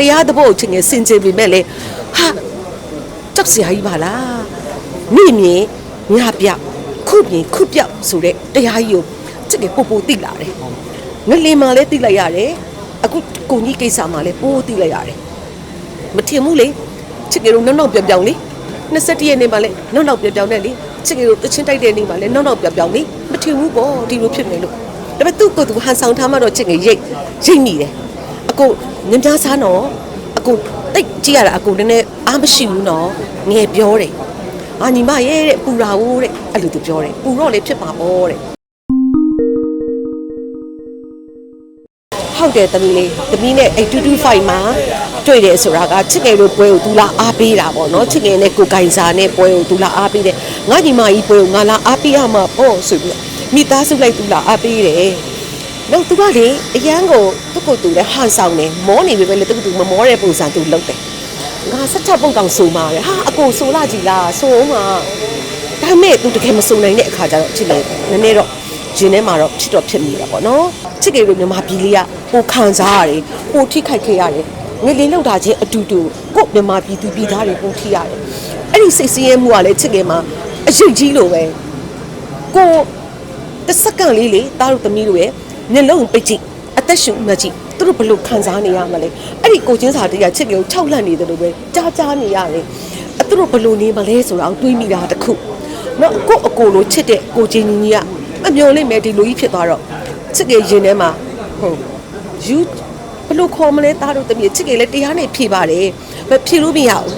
တရားသဘောကိုချင်းငယ်စင်ကြယ်ပြီမဲ့လေဟာကြောက်စရာကြီးပါလားမိမြင်ညပြခုမြင်ခုပြောက်ဆိုတဲ့တရားကြီးကိုချစ်ငယ်ပို့ပို့သိလာတယ်ငလင်မှလည်းသိလိုက်ရတယ်အခုကိုကြီးကိစ္စမှလည်းပိုးသိလိုက်ရတယ်မထင်ဘူးလေချစ်ငယ်တို့နောက်နောက်ပြောင်ပြောင်လေ21ရက်နေ့မှလည်းနောက်နောက်ပြောင်ပြောင်နဲ့လေချစ်ငယ်တို့တချင်းတိုက်တဲ့နေ့မှလည်းနောက်နောက်ပြောင်ပြောင်လေမထင်ဘူးပေါ့ဒီလိုဖြစ်မယ်လို့ဒါပေမဲ့သူ့ကိုယ်သူဟန်ဆောင်ထားမှတော့ချစ်ငယ်ရိတ်ရိတ်မိတယ် အကိုညများစားနော်အကိုတိတ်ကြည့်ရတာအကိုနည်းနည်းအားမရှိဘူးနော်ငယ်ပြောတယ်အာညီမရဲ့တဲ့ပူရာဟိုးတဲ့အဲ့လိုသူပြောတယ်ပူတော့လေဖြစ်ပါပေါ့တဲ့ဟုတ်တယ်သမီးလေးသမီးနဲ့အဲ့225မှာတွေ့တယ်ဆိုတာကချစ်ငယ်တို့ပွဲကိုသူလာအားပေးတာပေါ့နော်ချစ်ငယ်နဲ့ကိုကိုင်စာနဲ့ပွဲကိုသူလာအားပေးတယ်ငါညီမကြီးပွဲကိုငါလာအားပေးရမှာပေါ့ဆိုပြီးတော့မိသားစုလိုက်သူလာအားပေးတယ် တော့သူကလေအရန်ကိုသူ့ကိုယ်သူလည်းဟန်ဆောင်နေမောနေပြီပဲလေသူကသူမမောတဲ့ပုံစံသူလုပ်တယ်ငါဆက်ချက်ပုံတောင်ဆိုมาတယ်ဟာအကိုဆိုလာကြည်လားဆိုအောင်မှာဒါပေမဲ့သူတကယ်မစုံနိုင်တဲ့အခါကျတော့ချစ်လေနည်းနည်းတော့ဂျင်းထဲမှာတော့ဖြစ်တော့ဖြစ်နေတာပေါ့နော်ချစ်ကေလိုမြန်မာပြည်လေးကပိုခံစားရတယ်ပိုထိခိုက်ခဲ့ရတယ်ငလင်းလောက်တာချင်းအတူတူကို့မြန်မာပြည်သူပြည်သားတွေပိုထိရတယ်အဲ့ဒီစိတ်ဆင်းရဲမှုကလည်းချစ်ကေမှာအရေးကြီးလို့ပဲကိုတစ်စက္ကန့်လေးလေတားတို့သမီးတို့ရဲ့ မျက်လုံးပိတ်ကြည့်အသက်ရှူမှတ်ကြည့်သူတို့ဘယ်လိုခံစားနေရမလဲအဲ့ဒီကိုချင်းစာတရားချစ်ကို၆လန့်နေတယ်လို့ပဲကြားကြားနေရတယ်အဲ့သူတို့ဘယ်လိုနေမလဲဆိုတာကိုတွေးမိတာတစ်ခုနော်ကိုယ့်အကိုလိုချစ်တဲ့ကိုချင်းကြီးကြီးကအမျော်လင့်မဲ့ဒီလိုကြီးဖြစ်သွားတော့ချစ်ကရင်ထဲမှာဟုတ်ယူဘယ်လိုခေါ်မလဲတားတို့သမီးချစ်ကလည်းတရားနဲ့ဖြေပါတယ်မဖြေလို့မရဘူး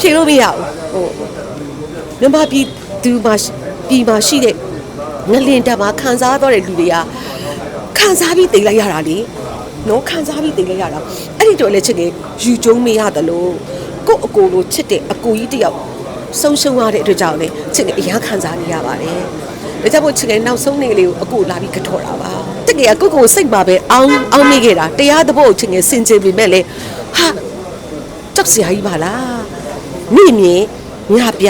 ဖြေလို့မရဘူးဟိုမြန်မာပြည်သူမှာပြည်မှာရှိတဲ့ငလင်တက်မှာခံစားတော့တဲ့လူတွေက ခံစားပြီးတိတ်လိုက်ရတာလေနော်ခံစားပြီးတိတ်လိုက်ရတာအဲ့ဒီတော့လည်းချစ်ငယ်ယူကျုံမရတယ်လို့ကိုယ့်အကိုလိုချစ်တဲ့အကိုကြီးတယောက်ဆုံးရှုံးရတဲ့အတွက်ကြောင့်လေချစ်ငယ်အရန်ခံစားနေရပါတယ်ဒါကြောင့်မို့ချစ်ငယ်နောက်ဆုံးနေ့လေးကိုအကိုလာပြီးကထော်တာပါတကယ်ကကိုယ့်ကိုယ်စိတ်ပါပဲအောင်းအောင်းမိခဲ့တာတရားသဘောကိုချစ်ငယ်စင်ကြယ်ပြီမဲ့လေဟာကြောက်စရာကြီးပါလားမိမြင်ညပြ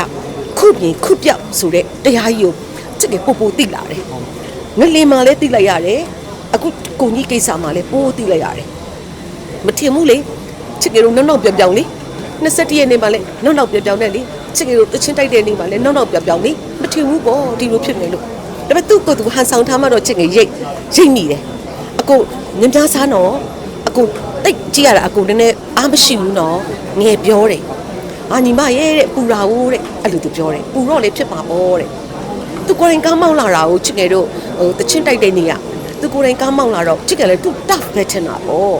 ခုမြင်ခုပြောက်ဆိုတဲ့တရားကြီးကိုချစ်ကပို့ပို့သိလာတယ်ငလင်မှလည်းသိလိုက်ရတယ် အခုကိုကြီးကိစ္စမှလည်းပိုးသိလိုက်ရတယ်မထင်ဘူးလေချစ်ကတို့နောက်နောက်ပြောင်ပြောင်လေ21ရက်နေ့မှလည်းနောက်နောက်ပြောင်ပြောင်နဲ့လေချစ်ကတို့တချင်းတိုက်တဲ့နေ့မှလည်းနောက်နောက်ပြောင်ပြောင်လေမထင်ဘူးပေါ့ဒီလိုဖြစ်မယ်လို့ဒါပေမဲ့သူ့ကိုယ်သူဟန်ဆောင်ထားမှတော့ချစ်ကရိတ်ရိတ်မိတယ်အကိုညများစားနော်အကိုတိတ်ကြည့်ရတာအကိုနည်းနည်းအားမရှိဘူးနော်ငယ်ပြောတယ်အာညီမရဲ့တဲ့ပူရာဟိုးတဲ့အဲ့လိုသူပြောတယ်ပူတော့လေဖြစ်ပါပေါ့တဲ့သူကိုယ်တိုင်ကားမောင်းလာတာကိုချစ်ငယ်တို့ဟိုတချင်းတိုက်တဲ့နေရ သူကိုယ်တိုင်ကားမောင်းလာတော့ချစ်ငယ်လေသူ tough ပဲထင်တာပေါ့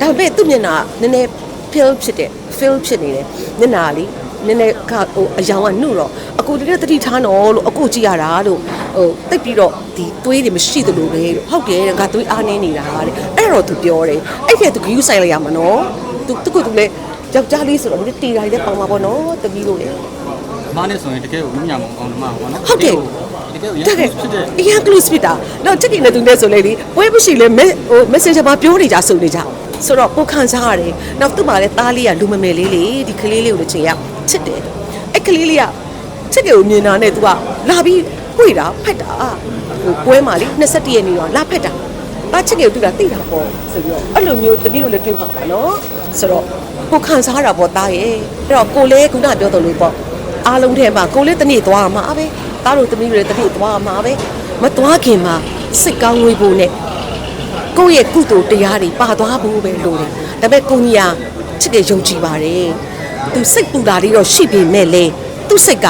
ဒါပေမဲ့သူ့မျက်နှာနည်းနည်း feel ဖြစ်တယ် feel ဖြစ်နေတယ်မျက်နှာလေးနည်းနည်းကဟိုအယောင်ကနှုတ်တော့အကိုတကယ်တတိထားနော်လို့အကိုကြည့်ရတာလို့ဟိုတိတ်ပြီးတော့ဒီသွေးတွေမရှိသလိုပဲလို့ဟုတ်တယ်တဲ့ငါသွေးအားနေနေတာတဲ့အဲ့တော့သူပြောတယ်အဲ့ဒီကသူဂယူးဆိုင်လိုက်ရမှာနော်သူသူကသူလည်းယောက်ျားလေးဆိုတော့ဒီတီရိုင်လည်းပေါင်ပါပေါ့နော်တပီးလို့လေမနဲ့ဆိုရင်တကယ်ကိုမြညာမအောင်မှာပေါ့နော်ဟုတ်တယ် တကယ်ကိုရတကယ်ဖြစ်တဲ့ အရင် close ဖြစ်တာတော့ချစ်ကင်နဲ့သူနဲ့ဆိုလေဒီပွဲမရှိလဲဟို messenger မှာပြောနေကြဆိုနေကြဆိုတော့ကိုခံစားရတယ်နောက်သူ့မှာလည်းသားလေးကလူမမယ်လေးလေဒီကလေးလေးကိုလည်းချိန်ရချစ်တယ်အဲ့ကလေးလေးကချစ်ကင်ကိုမြင်တာနဲ့ तू ကလာပြီးခွေတာဖက်တာဟိုပွဲမှာလေ21ရက်နေ့တော့လာဖက်တာဘာချစ်ကင်ကိုသူကသိတာပေါ့ဆိုပြီးတော့အဲ့လိုမျိုးတပီးတို့လည်းတွေ့ပါပါနော်ဆိုတော့ကိုခံစားတာပေါ့သားရဲ့အဲ့တော့ကိုလည်းခုနပြောတော်လို့ပေါ့အားလုံးထဲမှာကိုလေးတစ်နေ့သွားမှာပဲ သားတို့သမီးတွေလည်းတစ်နေ့သွားမှာပဲမသွားခင်မှာစိတ်ကောင်းဝေးဖို့နဲ့ကိုယ့်ရဲ့ကုသိုလ်တရားတွေပါသွားဖို့ပဲလိုတယ်ဒါပေမဲ့ကိုကြီးကချစ်တဲ့ယုံကြည်ပါတယ်သူစိတ်ပူတာလေးတော့ရှိပေမဲ့လေသူစိတ်က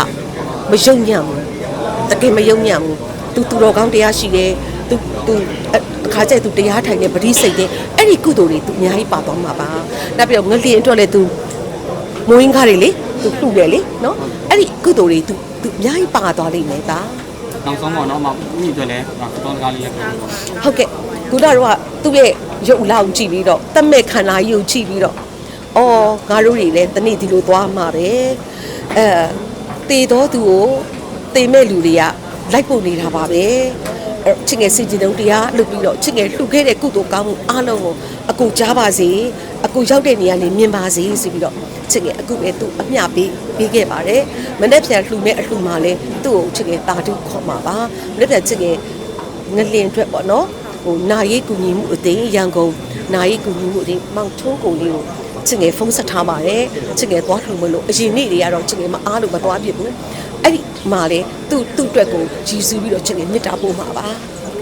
မယုံညံ့ဘူးတကယ်မယုံညံ့ဘူးသူသူတော်ကောင်းတရားရှိတယ်သူသူအခါကျသူတရားထိုင်နေပရိစိတ်တဲ့အဲ့ဒီကုသိုလ်တွေသူအများကြီးပါသွားမှာပါနောက်ပြီးတော့ငလျင်အတွက်လည်းသူမွေးကားတွေလေသူလှူတယ်လေနော် အဲ့ဒီကုသိုလ်တွေသူသူအများကြီးပါသွားလိမ့်မယ်ဒါနောက်ဆုံးပေါ့နော်မမိအတွက်လည်းတော့ကားလေးလည်းပြောပေါ့ဟုတ်ကဲ့ခုနကတော့သူ့ရဲ့ရုပ်လောက်ကြည့်ပြီးတော့တတ်မဲ့ခန္ဓာကြီးကိုကြည့်ပြီးတော့အော်ငါတို့တွေလည်းတနေ့ဒီလိုသွားမှာပဲအဲတေတော်သူကိုတေမဲ့လူတွေကလိုက်ပို့နေတာပါပဲအဲ့ ချစ်ငယ်စီကြည်တုံးတရားလုပ်ပြီးတော့ချစ်ငယ်လှူခဲ့တဲ့ကုသိုလ်ကောင်းမှုအားလုံးကိုအကူကြားပါစေအကူရောက်တဲ့နေရာလေးမြင်ပါစေဆိုပြီးတော့ချစ်ငယ်အခုပဲသူ့အမျှပေးပေးခဲ့ပါတယ်မနေ့ပြန်လှူမဲ့အလှူမှာလဲသူ့ကိုချစ်ငယ်တာတုခေါ်มาပါမနေ့ပြန်ချစ်ငယ်ငလင်အတွက်ပေါ့နော်ဟိုနာရီကူညီမှုအသိရန်ကုန်နာရီကူညီမှုအသိမောင်ချိုးကုန်လေးကိုချစ်ငယ်ဖုန်းဆက်ထားပါတယ်ချစ်ငယ်သွားလှုံမလို့အရင်နေ့တွေကတော့ချစ်ငယ်မအားလို့မသွားဖြစ်ဘူးအဲ့ဒီ မာလေသူ့သူ့အတွက်ကိုဂျီဆူပြီးတော့ချစ်နေမေတ္တာပို့မှာပါ